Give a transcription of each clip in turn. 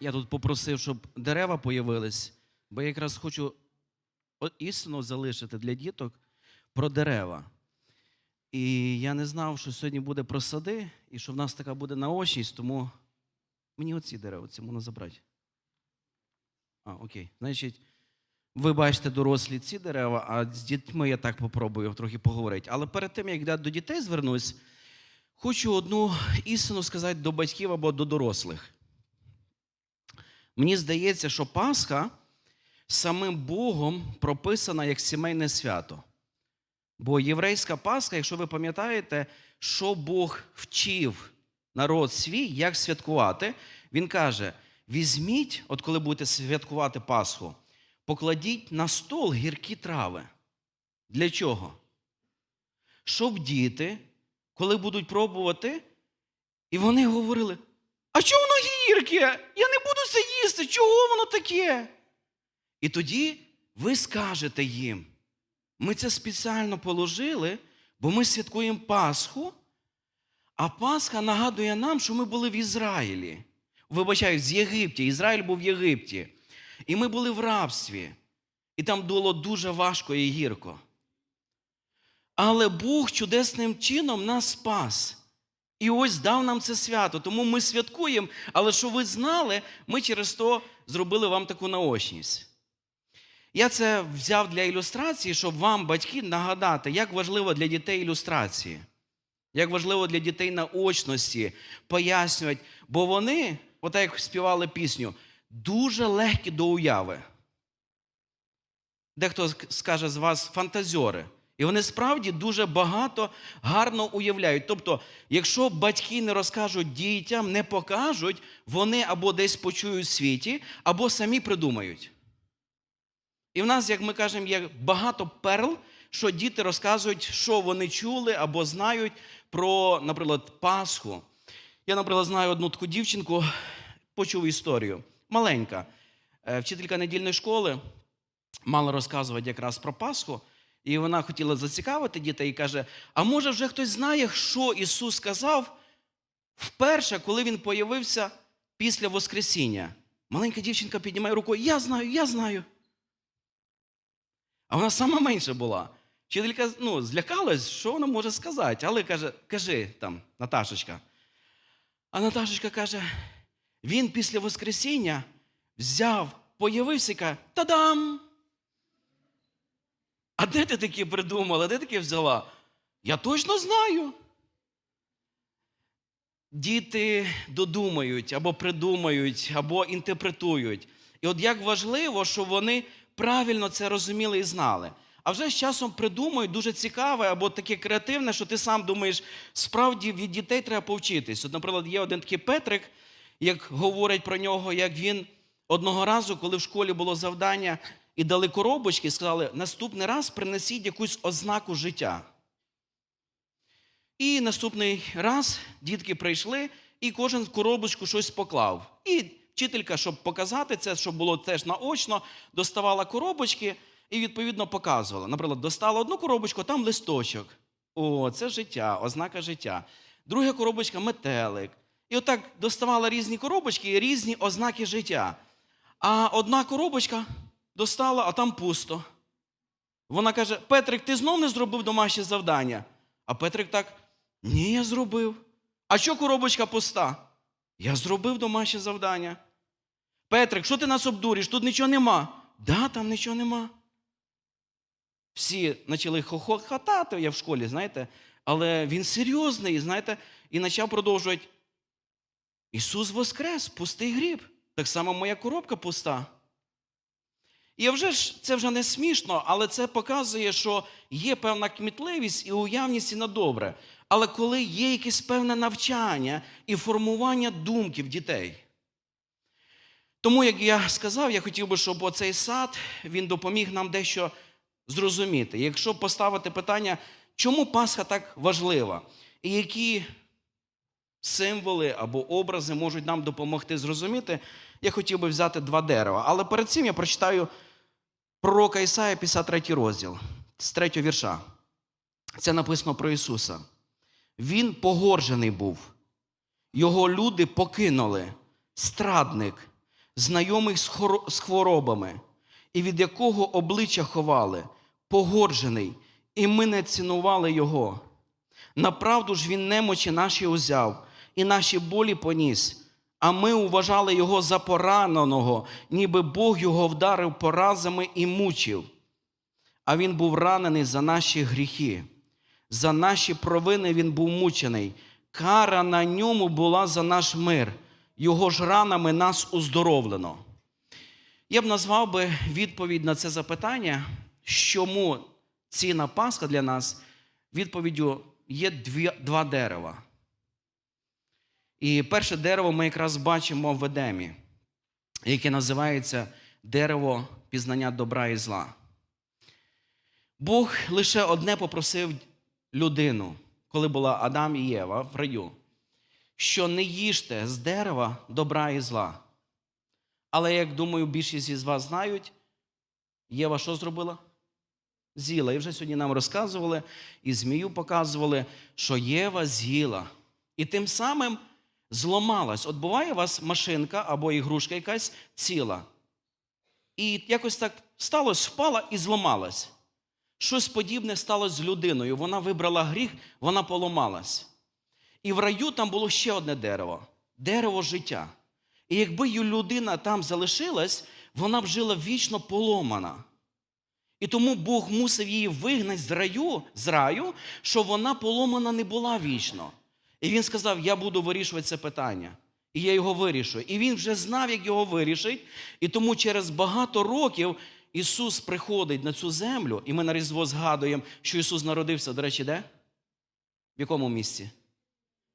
Я тут попросив, щоб дерева появились, бо я якраз хочу істину залишити для діток про дерева. І я не знав, що сьогодні буде про сади, і що в нас така буде наочність, тому мені оці дерева, ці можна забрати. А, окей. Значить, ви бачите дорослі ці дерева, а з дітьми я так попробую трохи поговорити. Але перед тим, як я до дітей звернусь, хочу одну істину сказати до батьків або до дорослих. Мені здається, що Пасха самим Богом прописана як сімейне свято. Бо єврейська Пасха, якщо ви пам'ятаєте, що Бог вчив народ свій, як святкувати, він каже: візьміть, от коли будете святкувати Пасху, покладіть на стол гіркі трави. Для чого? Щоб діти, коли будуть пробувати, і вони говорили: а чого воно гірке? Я не буду це їсти, чого воно таке? І тоді ви скажете їм: ми це спеціально положили, бо ми святкуємо Пасху, а Пасха нагадує нам, що ми були в Ізраїлі. Вибачаю, з Єгипті. Ізраїль був в Єгипті. І ми були в рабстві. І там було дуже важко і гірко. Але Бог чудесним чином нас спас. І ось дав нам це свято. Тому ми святкуємо, але що ви знали, ми через то зробили вам таку наочність. Я це взяв для ілюстрації, щоб вам, батьки, нагадати, як важливо для дітей ілюстрації, як важливо для дітей наочності пояснювати, бо вони, отак як співали пісню, дуже легкі до уяви. Дехто скаже з вас фантазьори. І вони справді дуже багато гарно уявляють. Тобто, якщо батьки не розкажуть дітям, не покажуть, вони або десь почують в світі, або самі придумають. І в нас, як ми кажемо, є багато перл, що діти розказують, що вони чули або знають про, наприклад, Пасху. Я, наприклад, знаю одну таку дівчинку, почув історію. Маленька, е, вчителька недільної школи мала розказувати якраз про Пасху. І вона хотіла зацікавити дітей і каже: а може вже хтось знає, що Ісус сказав вперше, коли Він появився після Воскресіння? Маленька дівчинка піднімає рукою: Я знаю, я знаю. А вона сама менша була. Вчителька ну, злякалась, що вона може сказати, але каже, кажи там, Наташечка. А Наташечка каже: він після Воскресіння взяв, появився і каже, та-дам! А де ти таке придумала? Де таке взяла? Я точно знаю. Діти додумають або придумають, або інтерпретують. І от як важливо, щоб вони правильно це розуміли і знали. А вже з часом придумують дуже цікаве або таке креативне, що ти сам думаєш, справді від дітей треба повчитись. От, наприклад, є один такий Петрик, як говорять про нього, як він одного разу, коли в школі було завдання і дали коробочки, і сказали, наступний раз принесіть якусь ознаку життя. І наступний раз дітки прийшли, і кожен в коробочку щось поклав. І вчителька, щоб показати це, щоб було теж наочно, доставала коробочки і відповідно показувала. Наприклад, достала одну коробочку, там листочок. О, це життя, ознака життя. Друга коробочка метелик. І отак доставала різні коробочки і різні ознаки життя. А одна коробочка достала, а там пусто. Вона каже: Петрик, ти знов не зробив домашнє завдання. А Петрик так: ні, я зробив. А що коробочка пуста? Я зробив домашнє завдання. Петрик, що ти нас обдуриш? Тут нічого нема. Да, там нічого нема. Всі почали хохотати, я в школі, знаєте, але він серйозний, знаєте, і почав продовжувати. Ісус Воскрес, пустий гріб. Так само моя коробка пуста. І вже ж це вже не смішно, але це показує, що є певна кмітливість і уявність і на добре. Але коли є якесь певне навчання і формування думки в дітей. Тому, як я сказав, я хотів би, щоб оцей сад він допоміг нам дещо зрозуміти. Якщо поставити питання, чому Пасха так важлива, і які символи або образи можуть нам допомогти зрозуміти, я хотів би взяти два дерева. Але перед цим я прочитаю пророка Ісая, 53 розділ, з 3 вірша. Це написано про Ісуса. Він погоржений був, його люди покинули, страдник, знайомий з хворобами, і від якого обличчя ховали, погорджений, і ми не цінували його. Направду ж він немочі наші узяв, і наші болі поніс, а ми вважали його за пораненого, ніби Бог його вдарив поразами і мучив. А він був ранений за наші гріхи, за наші провини він був мучений. Кара на ньому була за наш мир, його ж ранами нас уздоровлено. Я б назвав би відповідь на це запитання, чому ціна Пасха для нас, відповіддю є два дерева. І перше дерево ми якраз бачимо в Едемі, яке називається дерево пізнання добра і зла. Бог лише одне попросив людину, коли була Адам і Єва в раю, що не їжте з дерева добра і зла. Але, як думаю, більшість із вас знають, Єва що зробила? З'їла. І вже сьогодні нам розказували, і змію показували, що Єва з'їла. І тим самим зламалась. От буває у вас машинка або ігрушка якась ціла. І якось так сталося, впала і зламалась. Щось подібне сталося з людиною. Вона вибрала гріх, вона поламалась. І в раю там було ще одне дерево дерево життя. І якби ю- людина там залишилась, вона б жила вічно поломана. І тому Бог мусив її вигнати з раю, з раю, щоб вона поломана не була вічно. І він сказав: Я буду вирішувати це питання. І я його вирішую. І він вже знав, як його вирішить. І тому через багато років Ісус приходить на цю землю, і ми на Різдво згадуємо, що Ісус народився, до речі, де? В якому місці?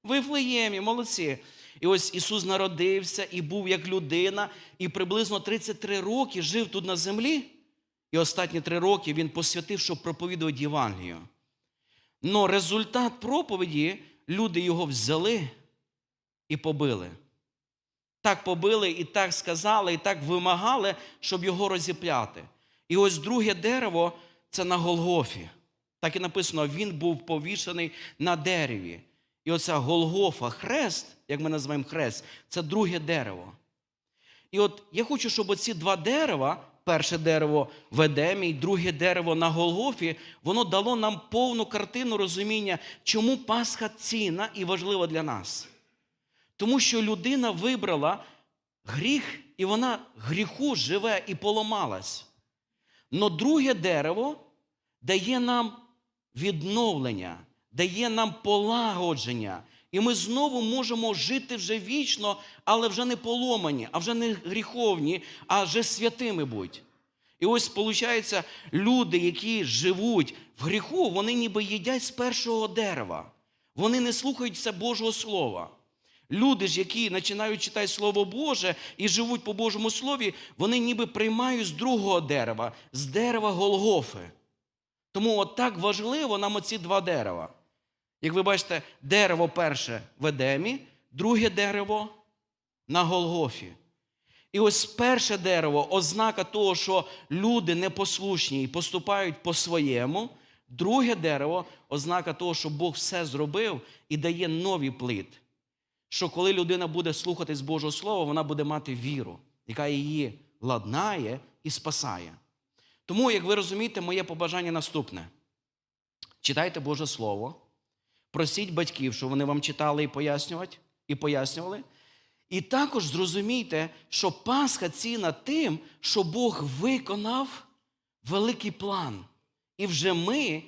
В Вифлеємі, молодці. І ось Ісус народився і був як людина, і приблизно 33 роки жив тут на землі. І останні три роки він посвятив, щоб проповідувати Євангелію. Но результат проповіді люди його взяли і побили. Так побили, і так сказали, і так вимагали, щоб його розіп'яти. І ось друге дерево це на Голгофі. Так і написано, він був повішений на дереві. І оця Голгофа, хрест, як ми називаємо хрест, це друге дерево. І от я хочу, щоб оці два дерева, перше дерево в Едемі, друге дерево на Голгофі, воно дало нам повну картину розуміння, чому Пасха цінна і важлива для нас. Тому що людина вибрала гріх, і вона гріху живе і поламалась. Но друге дерево дає нам відновлення, дає нам полагодження. І ми знову можемо жити вже вічно, але вже не поломані, а вже не гріховні, а вже святими будь. І ось, виходить, люди, які живуть в гріху, вони ніби їдять з першого дерева. Вони не слухаються Божого Слова. Люди ж, які починають читати Слово Боже і живуть по Божому Слові, вони ніби приймають з другого дерева, з дерева Голгофи. Тому от так важливо нам оці два дерева. Як ви бачите, дерево перше в Едемі, друге дерево на Голгофі. І ось перше дерево ознака того, що люди непослушні і поступають по-своєму. Друге дерево ознака того, що Бог все зробив і дає новий плід. Що коли людина буде слухатись Божого Слова, вона буде мати віру, яка її ладнає і спасає. Тому, як ви розумієте, моє побажання наступне: читайте Боже Слово, просіть батьків, щоб вони вам читали і пояснювати, і пояснювали. І також зрозумійте, що Пасха ціна тим, що Бог виконав великий план. І вже ми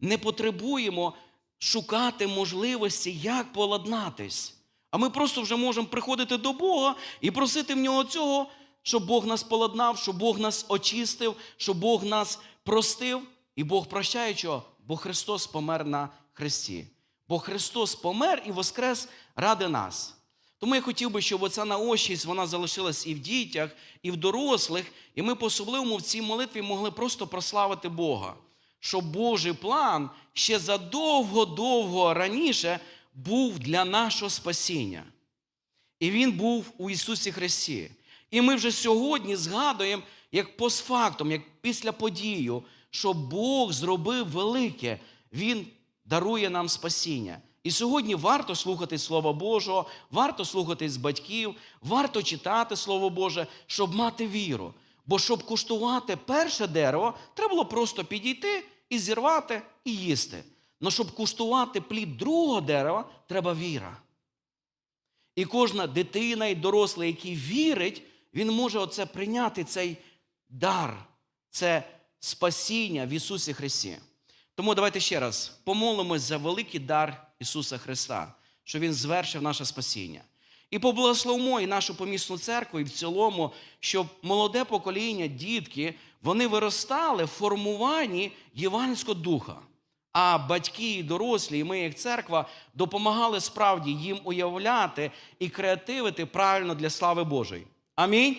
не потребуємо шукати можливості, як поладнатись. А ми просто вже можемо приходити до Бога і просити в нього цього, щоб Бог нас поладнав, щоб Бог нас очистив, щоб Бог нас простив. І Бог прощає чого? Бо Христос помер на Христі. Бо Христос помер і воскрес ради нас. Тому я хотів би, щоб оця наощість вона залишилась і в дітях, і в дорослих, і ми по-особливому в цій молитві могли просто прославити Бога. Що Божий план ще задовго-довго раніше був для нашого спасіння. І він був у Ісусі Христі. І ми вже сьогодні згадуємо, як постфактум, як після подію, що Бог зробив велике, Він дарує нам спасіння. І сьогодні варто слухати Слово Божого, варто слухати з батьків, варто читати Слово Боже, щоб мати віру. Бо щоб куштувати перше дерево, треба було просто підійти і зірвати і їсти. Но щоб куштувати плід другого дерева, треба віра. І кожна дитина і дорослий, який вірить, він може оце прийняти цей дар, це спасіння в Ісусі Христі. Тому давайте ще раз помолимось за великий дар Ісуса Христа, що Він звершив наше спасіння. І поблагословимо і нашу помісну церкву, і в цілому, щоб молоде покоління, дітки, вони виростали в формуванні євангельського духа. А батьки і дорослі, і ми, як церква, допомагали справді їм уявляти і креативити правильно для слави Божої. Амінь.